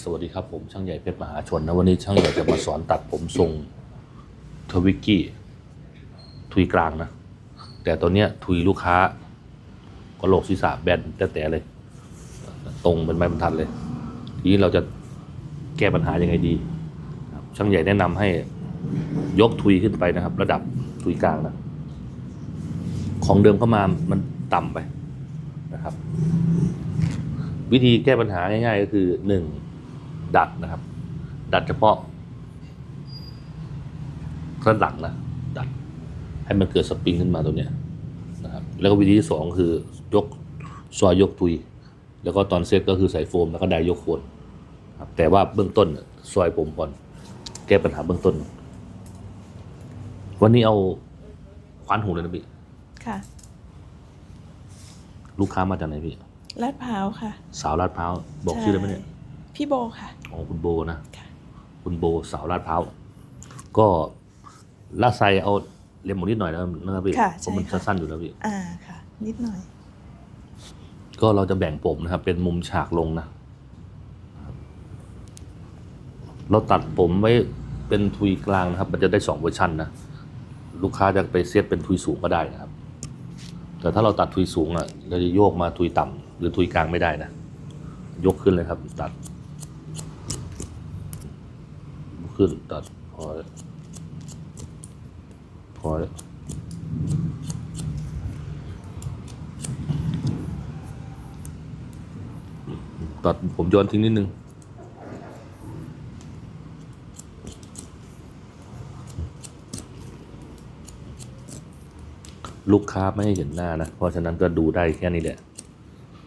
สวัสดีครับผมช่างใหญ่เพชรมหาชนนะวันนี้ช่างใหญ่จะมาสอนตัดผมทรงทวิกกี้ทุยกลางนะ แต่ตัวเนี้ยทุยลูกค้า ก็โหลกศีรษะแบนแต่แต่เลย ตรงเป็นไม้บรรทัดเลย ทีนี้เราจะแก้ปัญหายังไงดี ช่างใหญ่แนะนำให้ยกทุยขึ้นไปนะครับ ระดับทุยกลางนะ ของเดิมเข้ามามันต่ำไปนะครับ วิธีแก้ปัญหาง่ายๆ ก็คือหนึ่งดัดนะครับ ดัดเฉพาะข้างหลังนะดัด ให้มันเกิดสปริงขึ้นมาตัวเนี้ยนะครับ แล้วก็วิธีที่สองคือยกซอยยกทุย แล้วก็ตอนเซตก็คือใส่โฟมแล้วก็ไดยกโคนครับแต่ว่าเบื้องต้นน่ะซอยผมก่อน แก้ปัญหาเบื้องต้น วันนี้เอาคว้านหูเลยนะพี่ค่ะ ลูกค้ามาจากไหนพี่ ลาดพร้าวค่ะ สาวลาดพร้าวบอกชื่อได้ไหมเนี่ย พี่โบค่ะอ๋อคุณโบนะค่ะคุณโบสาวลาดพร้าวก็ลาดไซเอาเล็มหมดนิดหน่อยนะครับนะครับพี่ค่ะเพราะมันใช่ค่ะสั้นๆอยู่แล้วพี่อ่าค่ะ นิดหน่อย ก็เราจะแบ่งผมนะครับ เป็นมุมฉากลงนะเราตัดผมไว้เป็นทุยกลางนะครับ มันจะได้สองเวอร์ชันนะลูกค้าจะไปเซตเป็นทุยสูงก็ได้นะครับ แต่ถ้าเราตัดทุยสูงอะเราจะโยกมาทุยต่ำ หรือทุยกลางไม่ได้นะ ยกขึ้นเลยครับ ตัด ขึ้นตัดพอพอตัดผมย้อนทิ้งนิดนึงลูกค้าไม่ให้เห็นหน้านะ เพราะฉะนั้นก็ดูได้แค่นี้แหละ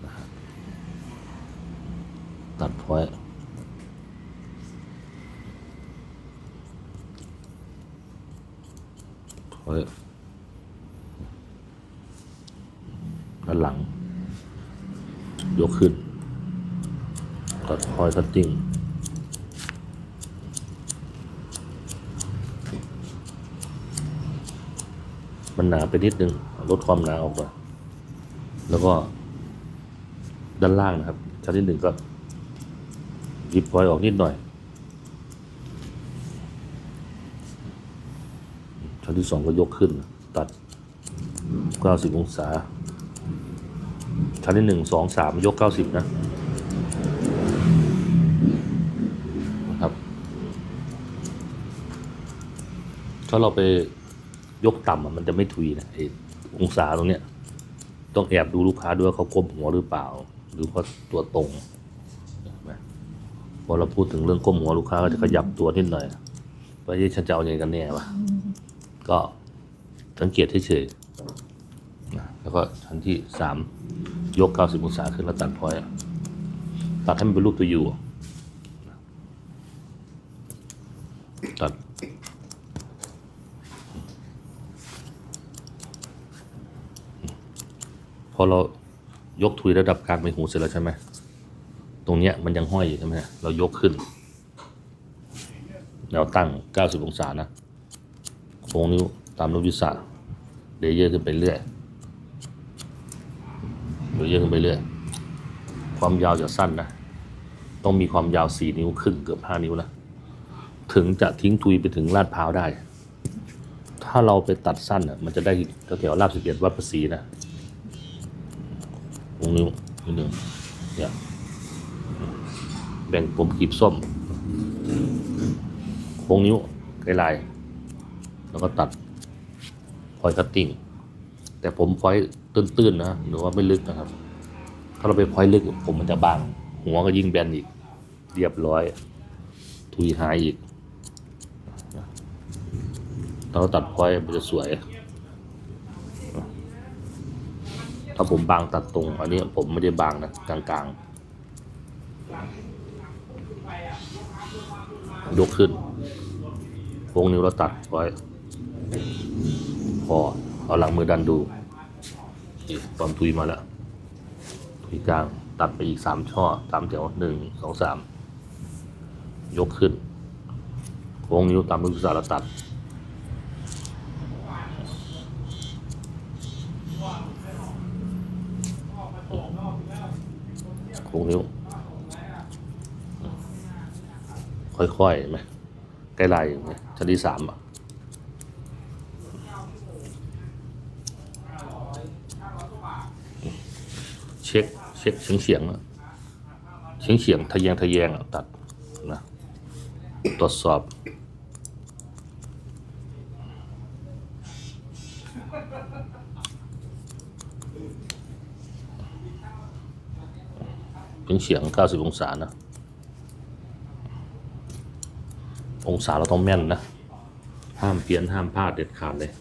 นะครับตัดพอยต์พอยต์ด้านหลัง ยกขึ้น ตัด จริงมันหนาไปนิดนึงลดความหนาออกก่อนแล้วก็ ด้านล่างนะครับ ชั้นที่หนึ่งก็หยิบพลอยออกนิดหน่อย ชั้นที่สองก็ยกขึ้น ตัด 90 องศา ชั้นที่หนึ่งสองสามยก 90 นะนะครับ ถ้าเราไปยกต่ำมันจะไม่ทุยนะไอองศาตรงเนี้ย ต้องแอบดูลูกค้าด้วยว่าเขาก้มหัวหรือเปล่า หรือว่าตัวตรงพอเราพูดถึงเรื่องก้มหัวลูกค้าก็จะขยับตัวนิดหน่อยว่าเอ๊ะฉันจะเอาอย่างไงกันแน่วะก็สังเกตเฉยๆนะแล้วก็ชั้นที่สามยกเก้าสิบองศาขึ้นแล้วตัดพอยต์ตัดให้มันเป็นรูปตัวยู อเรายกทุยระดับกลางไปหูเสร็จแล้วใช่ไหมตรงเนี้ยมันยังห้อยอยู่ใช่ไหมเรายกขึ้นแนวตั้ง 90 องศานะโค้งนิ้วตามรูปวิสาเลเยอร์ขึ้นไปเรื่อยเลเยอร์ขึ้นไปเรื่อย ความยาวจะสั้นนะ ต้องมีความยาว 4 นิ้วครึ่งเกือบ 5 นิ้วนะ ถึงจะทิ้งทุยไปถึงลาดพร้าวได้ ถ้าเราไปตัดสั้นอะมันจะได้แถวๆลาดสิบเอ็ดวัดประศรีนะ วงนิ้วนิดนึงเนี่ยแบ่งผมกีบส้มโค้งนิ้วไกลายแล้วก็ตัดพอยคัตติ้งแต่ผมพอยตื้นๆนะหรือว่าไม่ลึกนะครับ ถ้าเราไปพอยลึกผมมันจะบาง หัวก็ยิ่งแบนอีก เรียบร้อย ทุยหายอีกเราตัดพอยมันจะสวย ถ้าผมบางตัดตรง อันนี้ผมไม่ได้บางนะกลางๆ ยกขึ้นโค้งนิ้วแล้วตัดไว้พอเอาหลังมือดันดูนี่ตอนทุยมาแล้ว ทุยกลางตัดไปอีกสามช่อสามแถวหนึ่งสองสามยกขึ้นโค้งนิ้วตามลูกศรแล้วตัด โค้ง นิ้ว ค่อยๆเห็นไหมใกล้ลายอย่างเงี้ยชั้นที่สามอะเช็คเช็คเฉียงเฉียงๆอะเฉียงเฉียงๆทะแยงทะแยงอะตัดนะตรวจสอบ เฉียงเฉียงเก้าสิบองศานะ องศาเราต้องแม่นนะ ห้ามเพี้ยนห้ามพลาดเด็ดขาดเลย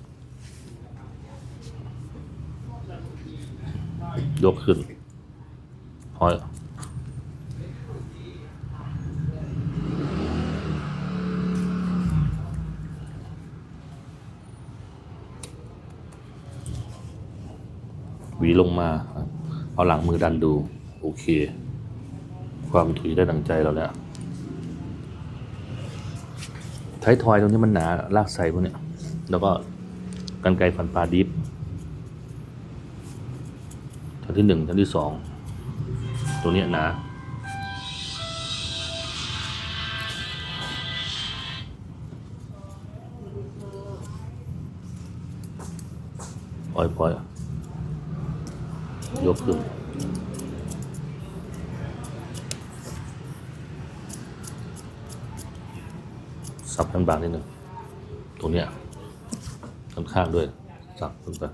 ยกขึ้นพอยหวีลงมา เอาหลังมือดันดู โอเค ความถุยได้ดังใจเราแล้วไทยทอยตรงนี้มันหนาลากใส่พวกเนี้ย แล้วก็กันไกฟันปลาดิฟชั้นที่หนึ่งชั้นที่สองตัวเนี้ยหนะปล่อยปล่อยยกขึ้น สับกันบางนิดหนึ่งตรงเนี้ยข้างๆด้วย สับขึ้นไป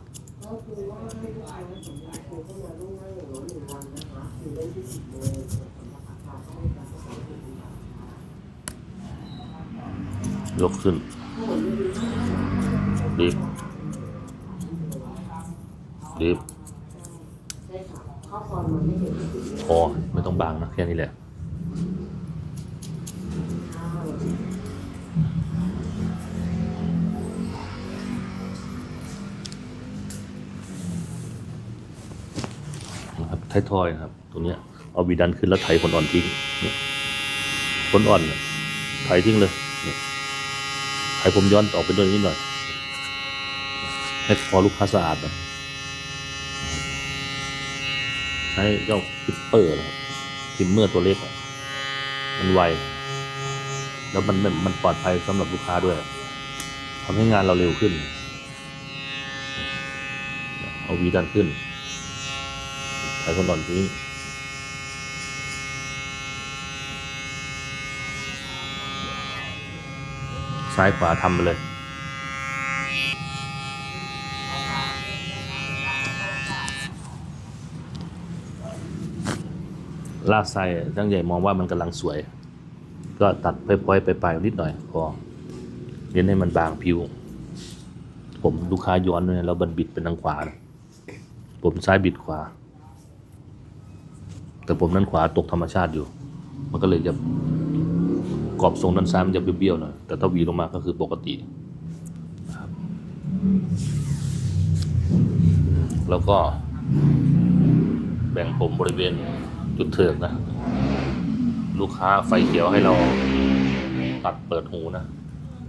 ยกขึ้นดิฟดิฟพอไม่ต้องบางนะแค่นี้แหละ นะครับไทยทอยครับ ตรงเนี้ยเอาวีดันขึ้นแล้วไถขนอ่อนทิ้งเนี่ยขนอ่อนไถทิ้งเลยเนี่ยไถผมย้อนออกไปด้วยนิดหน่อยให้พอลูกค้าสะอาดนะใช้เจ้าพิปเปอร์นะครับพิมเมอร์ตัวเล็กมันไว แล้วมันมันปลอดภัยสำหรับลูกค้าด้วยทำให้งานเราเร็วขึ้น เอาวีดันขึ้น ไถคนอ่อนทิ้ซ้ายขวาทำไปเลย ลากไส้ช่างใหญ่มองว่ามันกำลังสวย ก็ตัดไปปล่อยไปปลายๆนิดหน่อยพอเน้นให้มันบางผิว ผมลูกค้าย้อนด้วยนะแล้วบันบิดเป็นทางขวานะผมซ้ายบิดขวา แต่ผมด้านขวาตกธรรมชาติอยู่ มันก็เลยจะกรอบทรงด้านซ้ายมันจะเบี้ยวๆหน่อยแต่ถ้าวีลงมาก็คือปกตินะครับแล้วก็ แบ่งผมบริเวณจุดเถิกนะ ลูกค้าไฟเขียวให้เราตัดเปิดหูนะ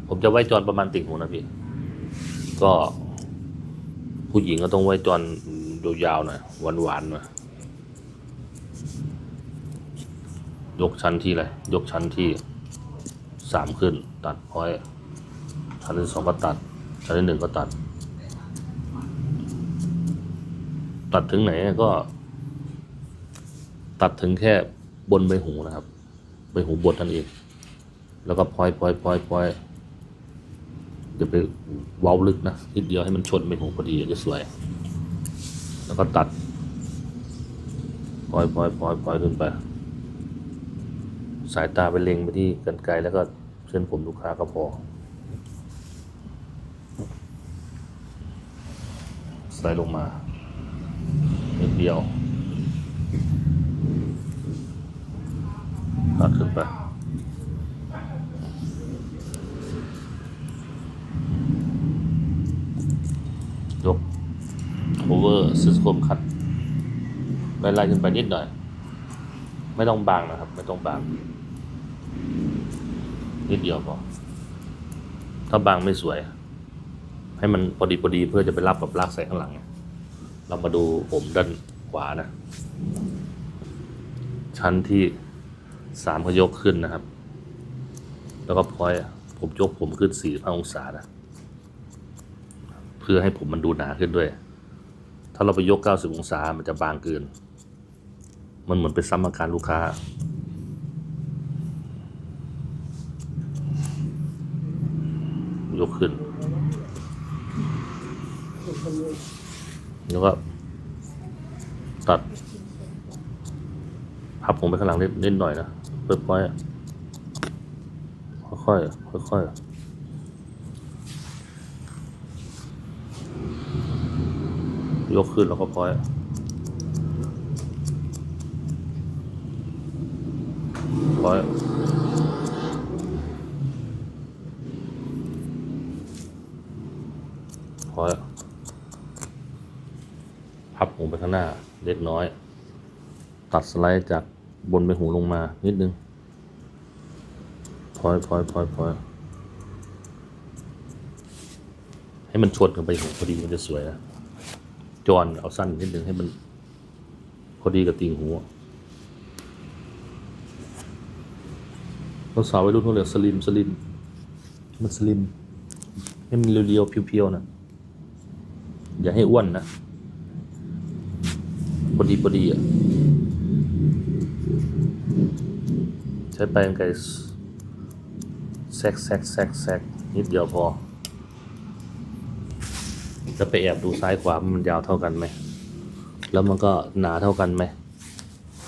ผมจะไว้จอนประมาณติ่งหูนะพี่ ก็ ผู้หญิงก็ต้องไว้จอนยาวๆหน่อยหวานๆหน่อย ยกชั้นที่อะไรยกชั้นที่สามขึ้น ตัดพอยชั้นที่สองก็ตัด ชั้นที่หนึ่งก็ตัด ตัดถึงไหนก็ ตัดถึงแค่บนใบหูนะครับใบหูบนนั่นเอง แล้วก็พอยพอยพอยพอยจะไปเว้าลึกนะนิดเดียวให้มันชนใบหูพอดีจะสวย แล้วก็ตัดพอยพอยพอยพอยขึ้นไป สายตาไปเล็งไปที่กันไกลแล้วก็เส้นผมลูกค้าก็พอ สไลด์ลงมานิดเดียวตัดขึ้นไปยกโอเวอร์ซิสโคมคัดไล่ๆขึ้นไปนิดหน่อย ไม่ต้องบางนะครับ ไม่ต้องบาง นิดเดียวพอถ้าบางไม่สวย ให้มันพอดีพอดีเพื่อจะไปรับกับลากใส่ข้างหลัง เรามาดูผมด้านขวานะ ชั้นที่สามก็ยกขึ้นนะครับ แล้วก็พอยผมยกผมขึ้นสี่ห้าองศานะ เพื่อให้ผมมันดูหนาขึ้นด้วย ถ้าเราไปยกเก้าสิบองศามันจะบางเกิน มันเหมือนเป็นซ้ำอาการลูกค้า ยกขึ้น แล้วก็ตัดพับผมไปข้างหลังนิดนิดหน่อยนะเพื่อพอยค่อยๆ ค่อยๆยกขึ้นแล้วก็พอยต์พอยต์พอยต์พับผมไปข้างหน้าเล็ กน้อย ตัดสไลด์จากบนไปหูลงมานิดนึงพอยพอยพอยพอยให้มันชนกันไปหูพอดีมันจะสวยนะจอนเอาสั้นนิดนึงให้มัน พอดีกับติ่งหูเราสาวไว้รุ่นเขาเรียกสลิมสลิมมันสลิมให้มันเรียวๆเพียวๆนะอย่าให้อ้วนนะ พอดีพอดีอะ ใช้แปรงไกรแซกแซกแซกแซกนิดเดียวพอ จะไปแอบดูซ้ายขวามันยาวเท่ากันไหม แล้วมันก็หนาเท่ากันไหม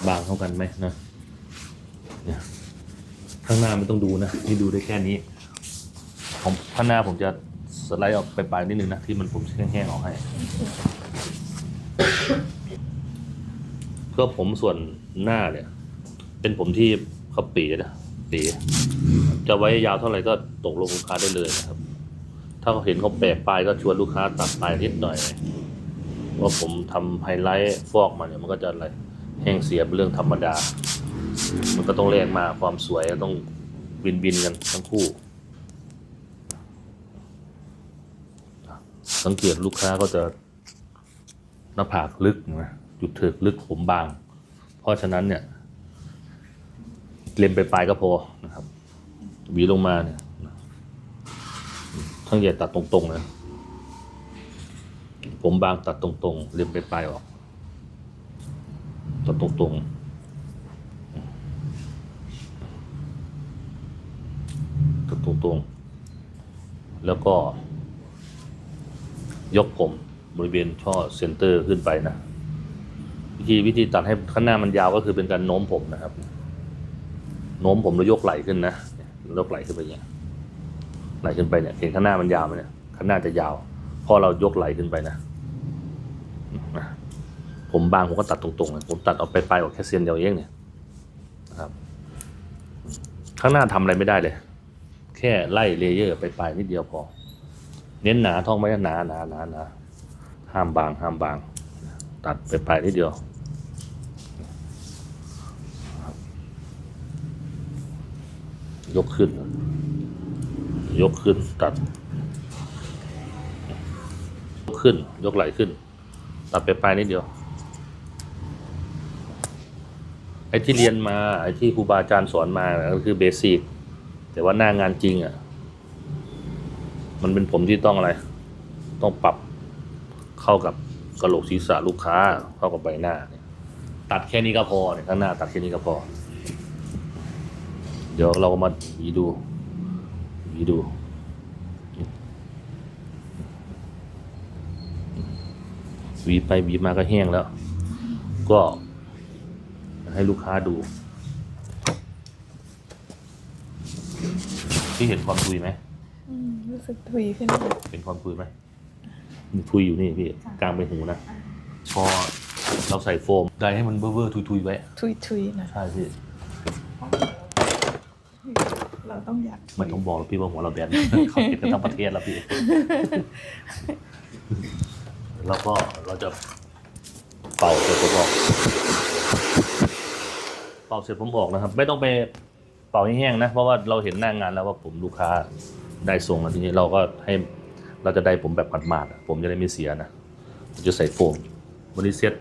บางเท่ากันไหมนะเนี่ยข้างหน้าไม่ต้องดูนะ นี่ดูได้แค่นี้ผมข้างหน้าผมจะสไลด์ออกไปปลายนิดนึงนะ ที่มันผมแห้งๆออกให้ ก็ผมส่วนหน้าเนี่ย เป็นผมที่เขาปีนะปีจะไว้ยาวเท่าไหร่ก็ตกลงลูกค้าได้เลยนะครับ ถ้าเขาเห็นเขาแปลกปลายก็ชวนลูกค้าตัดปลายนิดหน่อย ว่าผมทำไฮไลท์ฟอกมาเนี่ยมันก็จะอะไรแห้งเสียเป็นเรื่องธรรมดา มันก็ต้องแลกมาความสวยก็ต้องวินวินกันทั้งคู่ สังเกตลูกค้าก็จะหน้าผากลึกนะ จุดเถิกลึกผมบาง เพราะฉะนั้นเนี่ย เล็มไปปลายก็พอนะครับหวีลงมาเนี่ยทั้งใหญ่ตัดตรงๆนะผมบางตัดตรงๆ เล็มไปปลายออก ตัดตรงๆตัดตรงๆ แล้วก็ ยกผมบริเวณช่อเซนเตอร์ขึ้นไปนะ วิธีวิธีตัดให้ข้างหน้ามันยาวก็คือเป็นการโน้มผมนะครับ โน้มผมแล้วยกไหล่ขึ้นนะยกไหล่ขึ้นไปอย่างเงี้ยไหล่ขึ้นไปเนี่ยเห็นข้างหน้ามันยาวไหมเนี่ยข้างหน้าจะยาวพอเรายกไหล่ขึ้นไปนะผมบางผมก็ตัดตรงๆเลยผมตัดออกไปปลายออกแค่เส้นเดียวเองเนี่ยนะครับ ข้างหน้าทำอะไรไม่ได้เลย แค่ไล่เลเยอร์ไปปลายนิดเดียวพอ เน้นหนาท่องไว้นะหนาหนาหนาหนาห้ามบางห้ามบาง ตัดไปปลายนิดเดียวยกขึ้น ยกขึ้นตัด ยกขึ้น ยกไหล่ขึ้น ตัดไปปลายนิดเดียว ไอ้ที่เรียนมา ไอ้ที่ครูบาอาจารย์สอนมาก็คือเบสิก แต่ว่าหน้างานจริงอะ มันเป็นผมที่ต้องอะไร ต้องปรับเข้ากับ กระโหลกศีรษะลูกค้าเข้ากับใบหน้าเนี่ยตัดแค่นี้ก็พอเนี่ยข้างหน้าตัดแค่นี้ก็พอ เดี๋ยวเราก็มาหวีดูหวีดูหวีไปหวีมาก็แห้งแล้ว ก็ให้ลูกค้าดู ที่เห็นความทุยไหมอืมรู้สึกถุยขึ้นมาเป็นความทุยไหมมี ทุยอยู่นี่พี่กลางไปหูนะพอเราใส่โฟมได้ให้มันเบ้อๆทุยๆไว้ถุยถุยๆหนะใช่พี่เราต้องอยากไม่ต้องบอกหรอกพี่ว่าหัวเราแบน เขาเก็บกันทั้งประเทศแล้วพี่ แล้วก็เราจะเป่าเสร็จผมออกเป่าเสร็จผมออกนะครับ ไม่ต้องไปเป่าให้แห้งนะ เพราะว่าเราเห็นหน้างานแล้วว่าผมลูกค้าได้ทรงแล้วทีนี้เราก็ให้ เราจะได้ผมแบบหมาดๆอะผมจะได้ไม่เสียนะผมจะใส่โฟมวันนี้เซ็ต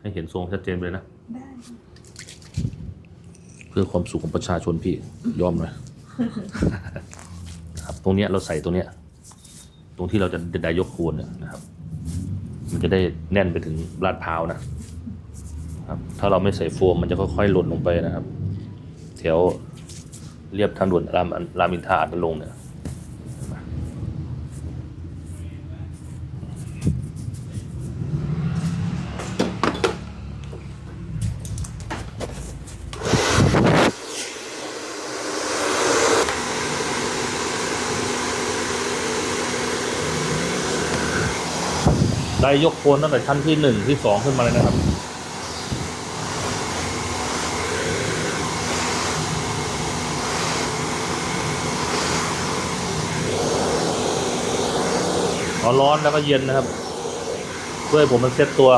ให้เห็นทรงชัดเจนเลยนะได้เพื่อความสุขของประชาชนพี่ยอมหน่อยนะครับตรงเนี้ยเราใส่ตรงเนี้ย ตรงที่เราจะได้ยกโคนเนี่ยนะครับ มันจะได้แน่นไปถึงลาดพร้าวนะครับ ถ้าเราไม่ใส่โฟมมันจะค่อยๆหล่นลงไปนะครับ แถวเรียบทางด่วนรามรามอินทราอัตลงค์เนี่ย ได้ยกโคนตั้งแต่ชั้นที่หนึ่งที่สองขึ้นมาเลยนะครับเอร้อนแล้วก็เย็นนะครับ เพื่อให้ผมมันเซ็ตตัว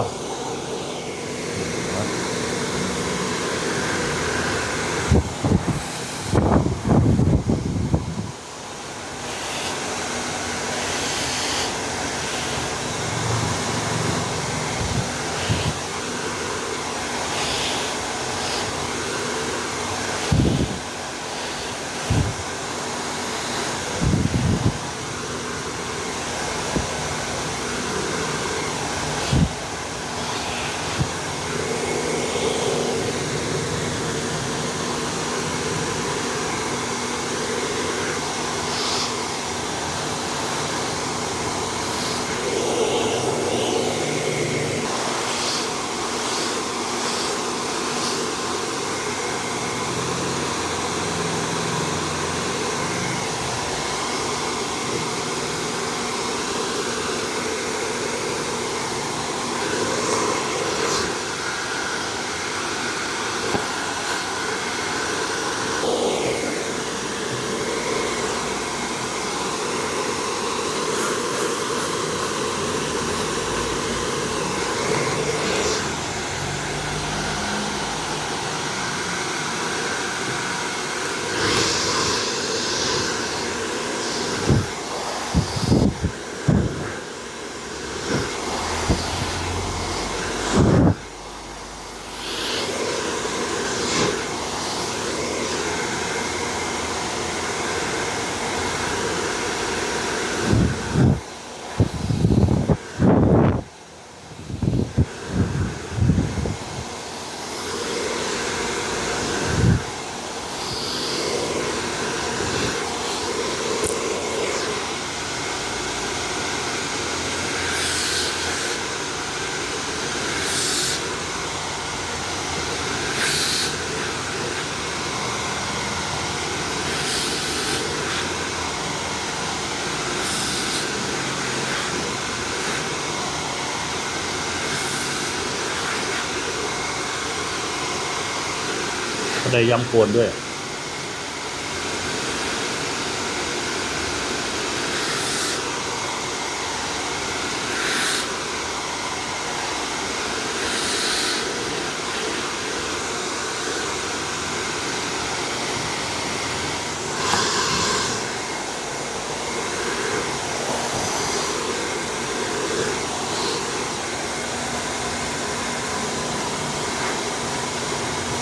ได้ย้ำโคนด้วย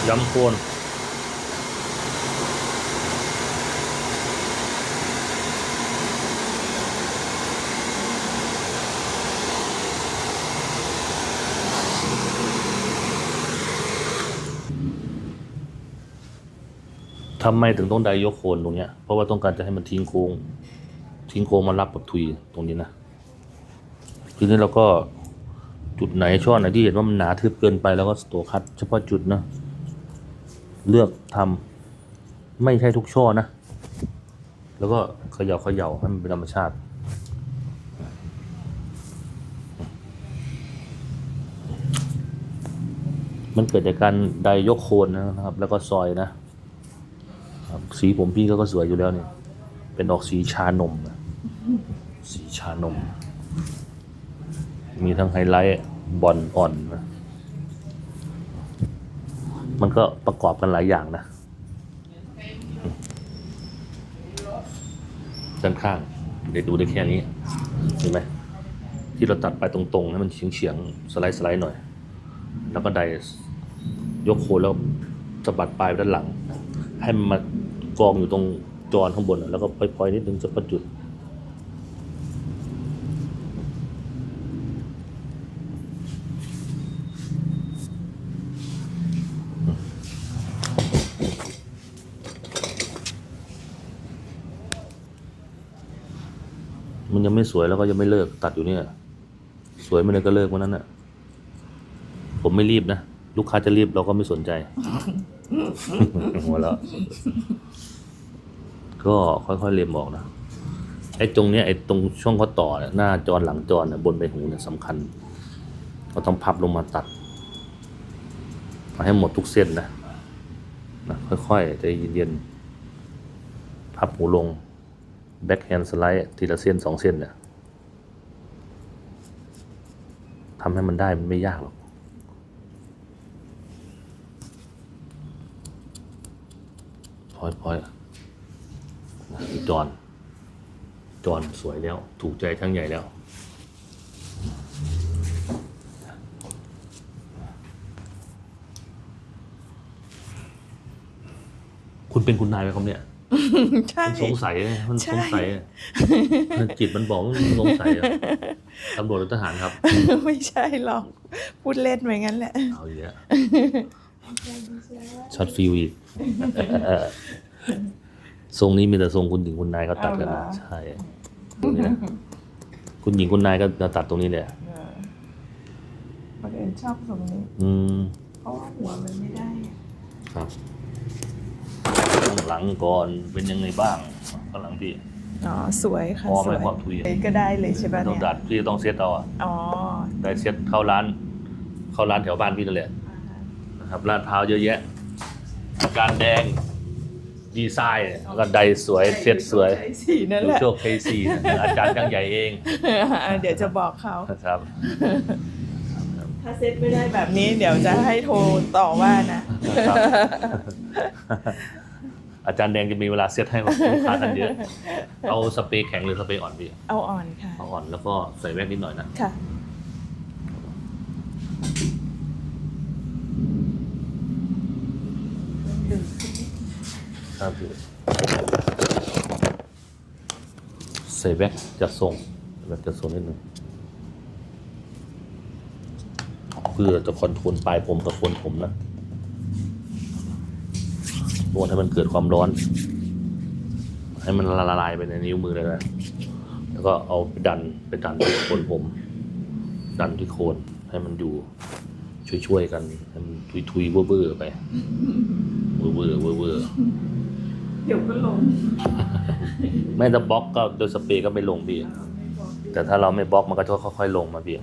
ย้ำ ทำไมถึงต้องไดยกโคนตรงเนี้ย เพราะว่าต้องการจะให้มันทิ้งโค้ง ทิ้งโค้งมารับกับทุยตรงนี้นะทีนี้เราก็จุดไหนช่อไหนที่เห็นว่ามันหนาทึบเกินไปแล้วก็ตัวคัดเฉพาะจุดนะ เลือกทำไม่ใช่ทุกช่อนะ แล้วก็เขย่าเขย่าให้มันเป็นธรรมชาติ มันเกิดจากการไดยกโคนนะครับ แล้วก็ซอยนะ สีผมพี่เขาก็สวยอยู่แล้วเนี่ย เป็นออกสีชานมนะสีชานม มีทั้งไฮไลท์บอลอ่อนนะ มันก็ประกอบกันหลายอย่างนะ ด้านข้างเดี๋ยวดูได้แค่นี้ เห็นไหม ที่เราตัดไปตรงๆให้มันเฉียงๆ สไลด์สไลด์หน่อย แล้วก็ไดยกโคนแล้วสะบัดปลายด้านหลัง ให้มันมา กองอยู่ตรงจรข้างบน แล้วก็พลอยๆนิดนึงจะประจุด มันยังไม่สวยแล้วก็ยังไม่เลิกตัดอยู่เนี่ย สวยไมันเลยก็เลิกวันนั้นน่ะ ผมไม่รีบนะ ลูกค้าจะรีบเราก็ไม่สนใจ หัวเราะก็ค่อยๆเลียมออกนะไอ้ตรงเนี้ยไอ้ตรงช่วงข้อต่อเนี่ยหน้าจรหลังจรเนี่ยบนใบหูเนี่ยสำคัญเราต้องพับลงมาตัดมาให้หมดทุกเส้นนะนะค่อยๆใจเย็นๆพับหูลงแบ็คแฮนด์สไลด์ทีละเส้นสองเส้นเนี่ยทำให้มันได้มันไม่ยากหรอก พล อยพลอยนะจอนจอนสวยแล้ว ถูกใจช่างใหญ่แล้ว คุณเป็นคุณนายไหมครับเนี่ยใช่ มันสงสัยไงมันใช่สงสัยอะมันจิตมันบอกว่ามันสงสัยอะตำรวจหรือทหารครับ ไม่ใช่หรอก พูดเล่นไปงั้นแหละ เอาอีกแล้ว ช็อตฟิวอีกทรงนี้มีแต่ทรงคุณหญิงคุณนายเขาตัดกันนะเอาเหรอใช่ตรงนี้นะคุณหญิงคุณนายก็จะตัดตรงนี้เลยเออคนอื่นชอบตรงนี้อืมเพราะว่าหัวมันไม่ได้ ครับข้างหลังก่อนเป็นยังไงบ้างข้างหลังพี่อ๋อสวยค่ะพอไหมสวยความทุยอะก็ได้เลยใช่ไม่ป่ะต้อเนี่งยดัดพี่ต้องเซตเอาอะอ๋อได้เซตเข้าร้าน เข้าร้านแถวบ้านพี่นั่นแหละ นะครับลาดพร้าวเยอะแยะ การแดงดีไซน์แล้วก็ไดสวยเซตสวยใช้สีนั่นดูแหละ โชคเคซีอาจารย์จังใหญ่เองเดี๋ยวจะบอกเขาครับ ถ้าเซ็ตไม่ได้แบบนี้เดี๋ยวจะให้โทรต่อว่านะ ครับ อาจารย์แดงจะมีเวลาเซตให้ลูกค้าท่านเยอะ เอาสเปรย์แข็งหรือสเปรย์อ่อนพี่เอาอ่อนค่ะ เอาอ่อนแล้วก็ใส่แว่นนิดหน่อยนะ ค่ะ ครับพี่ใส่แว็กจะทรงแว็กจะทรงนิดหนึ่งเพื่อจะคอนโทรลปลายผมกับคนผมนะนวดให้มันเกิดความร้อน ให้มันละลายไปในนิ้วมือเลยนะแล้วก็เอาไปดันไปดันที่โคนผม ดันที่โคนให้มันอยู่ช่วยๆกันให้มันทุยๆเบื่อๆไป เบื่อๆเบื่อๆเดี๋ยวก็ลงไม่ถ้าบล็อกก็โดยสเปรย์ก็ไม่ลงพี่ แต่ถ้าเราไม่บล็อกมันก็จะค่อยๆลงมาพี่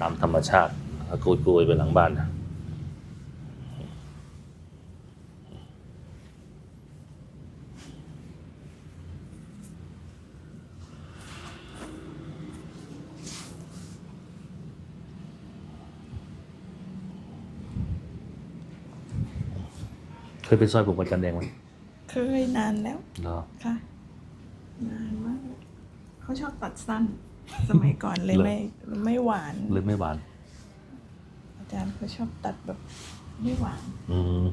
ตามธรรมชาติแล้วโกยๆไปหลังบ้านนะ เคยไปซอยผมกับจันแดงไหมเคยนานแล้วเนาะค่ะ นานมากเขาชอบตัดสั้น สมัยก่อนเลยไม่ไม่หวาน หรือไม่หวาน อาจารย์เขาชอบตัดแบบ ไม่หวานอืม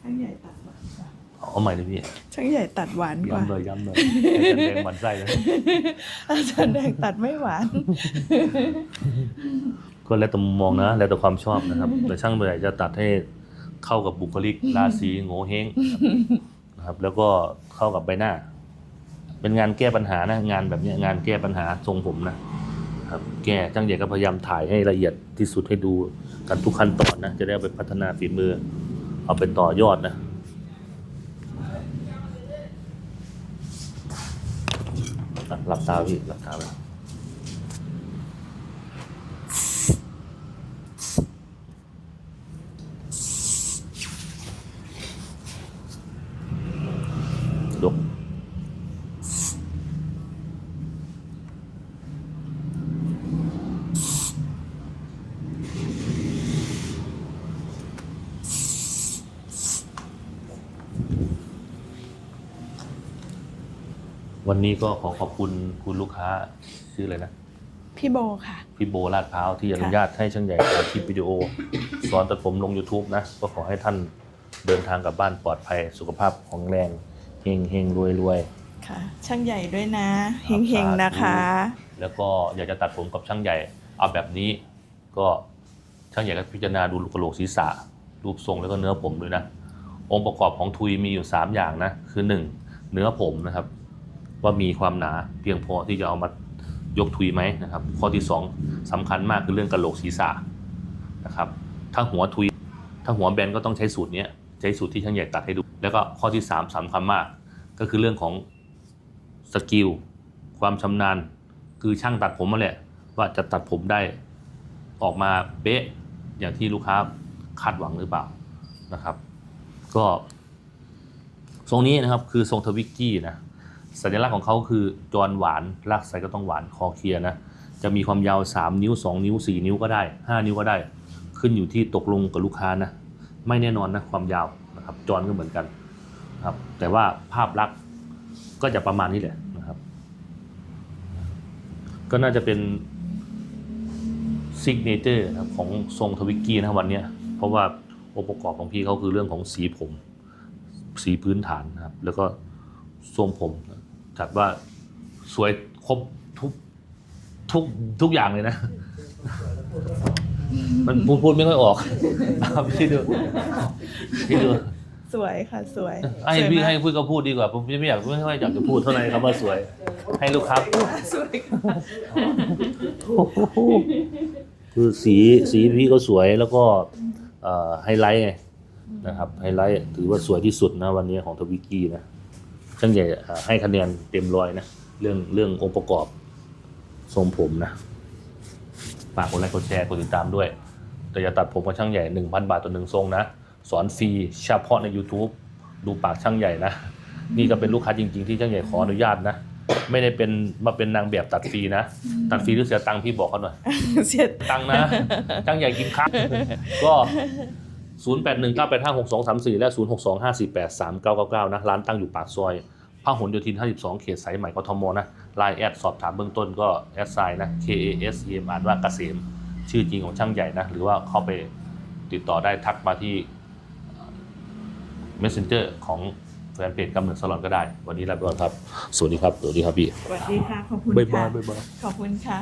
ช่างใหญ่ตัดหวานกว่าเอาใหม่เลยพี่ช่างใหญ่ตัดหวานกว่า ย้ำเลยย้ำเลยให้จันแดงหมันไส้เลยอาจารย์แดงตัดไม่หวาน ก็แล้วแต่มุมมองนะ แล้วแต่ความชอบนะครับ แต่ช่างเมื่อไหร่จะตัดให้ เข้ากับบุคลิกราศีโง่เฮงนะครับ แล้วก็เข้ากับใบหน้า เป็นงานแก้ปัญหานะ งานแบบเนี้ยงานแก้ปัญหาทรงผมนะครับ แก้ช่างใหญ่ก็พยายามถ่ายให้ละเอียดที่สุดให้ดูกันทุกขั้นตอนนะ จะได้เอาไปพัฒนาฝีมือ เอาไปต่อยอดนะอะหลับตาพี่หลับตาไปยกวั นนี้ก็ขอขอบคุณคุณลูกค้าชื่ออะไรนะ พี่โบค่ะ พี่โบลาดพร้าวที่อนุญาตให้ช่างใหญ่ถ่ายคลิปวิดีโอ สอนตัดผมลง YouTube นะ ก็ขอให้ท่านเดินทางกลับบ้านปลอดภัยสุขภาพของแรงเฮงเฮงรวยรวยค่ะ ช่างใหญ่ด้วยนะครัเฮบงๆนะคะ แล้วก็อยากจะตัดผมกับช่างใหญ่เอาแบบนี้ ก็ช่างใหญ่ก็พิจารณาดูกระโหลกศีรษะ รูปทรงแล้วก็เนื้อผมด้วยนะ องค์ประกอบของทุยมีอยู่ 3 อย่างนะคือ 1. เนื้อผมนะครับ ว่ามีความหนาเพียงพอที่จะเอามายกทุยไหมนะครับ ข้อที่ 2สำคัญมากคือเรื่องกระโหลกศีรษะนะครับ ถ้าหัวทุย ถ้าหัวแบนก็ต้องใช้สูตรนี้ใช้สูตรที่ช่างใหญ่ตัดให้ดู แล้วก็ข้อที่ 3สำคัญมาก ก็คือเรื่องของสกิลความชำนาญ คือช่างตัดผมมาแหละว่าจะตัดผมได้ออกมาเป๊ะอย่างที่ลูกค้าคาดหวังหรือเปล่านะครับ ก็ ทรงนี้นะครับคือทรงทวิกกี้นะ สัญลักษณ์ของเขาคือจอนหวานลากไซก็ต้องหวานคอเคลียนะจะมีความยาว 3 นิ้ว 2 นิ้ว 4 นิ้วก็ได้ 5 นิ้วก็ได้ ขึ้นอยู่ที่ตกลงกับลูกค้านะไม่แน่นอนนะความยาวนะครับจอนก็เหมือนกันครับแต่ว่าภาพลักษณ์ก็จะประมาณนี้แหละนะครับ ก็น่าจะเป็นซิกเนเจอร์ของทรงทวิกกี้นะวันนี้เพราะว่าองค์ประกอบของพี่เขาคือเรื่องของสีผม สีพื้นฐานนะครับ แล้วก็ทรงผม จัดว่าสวยครบทุกทุกทุกอย่างเลยนะ มันพูดพูดไม่ค่อยออกเอาพี่ดูพี่ดูสวยค่ะสวยให้สวยพี่มากให้พูดก็พูดดีกว่า ผมไม่อยากไม่ค่อยอยากจะพูดเท่าไหร่คำว่าสวย ให้ลูกค้าพูดสวยค่ะคือสีสีพี่ก็สวยแล้วก็เอ่อไฮไลท์ไงนะครับไฮไลท์ถือว่าสวยที่สุดนะวันนี้ของทวิกกี้นะ ช่างใหญ่เอ่อให้คะแนนเต็มร้อยนะ เรื่องเรื่ององค์ประกอบทรงผมนะฝากกดไลค์กดแชร์กดติดตามด้วย แต่อย่าตัดผมกับช่างใหญ่ 1,000 บาทต่อหนึ่งทรงนะ สอนฟรีเฉพาะใน YouTube ดูปากช่างใหญ่นะ นี่ก็เป็นลูกค้าจริง ๆ ที่ช่างใหญ่ขออนุญาตนะ ไม่ได้เป็นมาเป็นนางแบบตัดฟรีนะ ตัดฟรีหรือเสียตังค์พี่บอกเขาหน่อย เสียตังค์นะ ช่างใหญ่กินคักก็ 0 8 1 9 8 5 6 2 3 4 และ 0 6 2 5 4 8 3 9 9 9 นะ ร้านตั้งอยู่ปากซอยพหลโยธิน 52 เขตสายใหม่กทมนะไลน์แอดสอบถามเบื้องต้นก็แอดไซน์นะ K A S E M อ่านว่าเกษม ชื่อจริงของช่างใหญ่นะ หรือว่าเข้าไปติดต่อได้ทักมาที่ Messenger ของแฟนเพจกำเนิดสลอนก็ได้ วันนี้ลาไปก่อนครับ สวัสดีครับ สวัสดีครับพี่ สวัสดีค่ะ ขอบคุณบ๊ายบาค่ะยบ๊ายบาย ขอบคุณค่ะ